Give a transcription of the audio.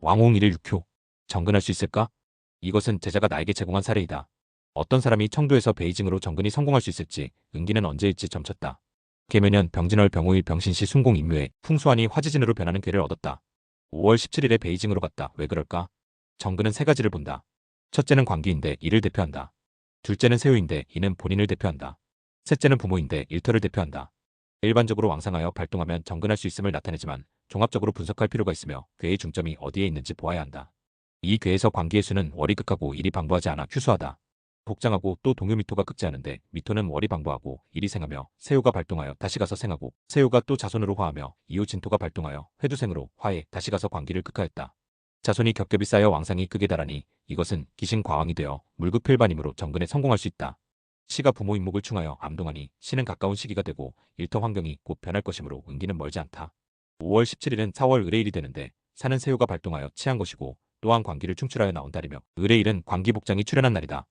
왕홍 1일 6효. 정근할 수 있을까? 이것은 제자가 나에게 제공한 사례이다. 어떤 사람이 청도에서 베이징으로 정근이 성공할 수 있을지 응기는 언제일지 점쳤다. 계면연 병진월 병호일 병신시 순공 임묘에 풍수환이 화지진으로 변하는 괴를 얻었다. 5월 17일에 베이징으로 갔다. 왜 그럴까? 정근은 세 가지를 본다. 첫째는 관기인데 이를 대표한다. 둘째는 세우인데 이는 본인을 대표한다. 셋째는 부모인데 일터를 대표한다. 일반적으로 왕상하여 발동하면 정근할 수 있음을 나타내지만 종합적으로 분석할 필요가 있으며 괴의 중점이 어디에 있는지 보아야 한다. 이 괴에서 관기의 수는 월이 극하고 일이 방부하지 않아 휴수하다. 복장하고 또 동요 미토가 극제하는데 미토는 월이 방부하고 일이 생하며 세우가 발동하여 다시 가서 생하고 세우가 또 자손으로 화하며 이후 진토가 발동하여 회두생으로 화해 다시 가서 관기를 극하였다. 자손이 겹겹이 쌓여 왕상이 극에 달하니 이것은 기신 과왕이 되어 물극필반임으로 정근에 성공할 수 있다. 시가 부모 인목을 충하여 암동하니 시는 가까운 시기가 되고 일터 환경이 곧 변할 것이므로 은기는 멀지 않다. 5월 17일은 4월 의뢰일이 되는데 사는 세우가 발동하여 취한 것이고 또한 관기를 충출하여 나온 달이며 의뢰일은 관기복장이 출현한 날이다.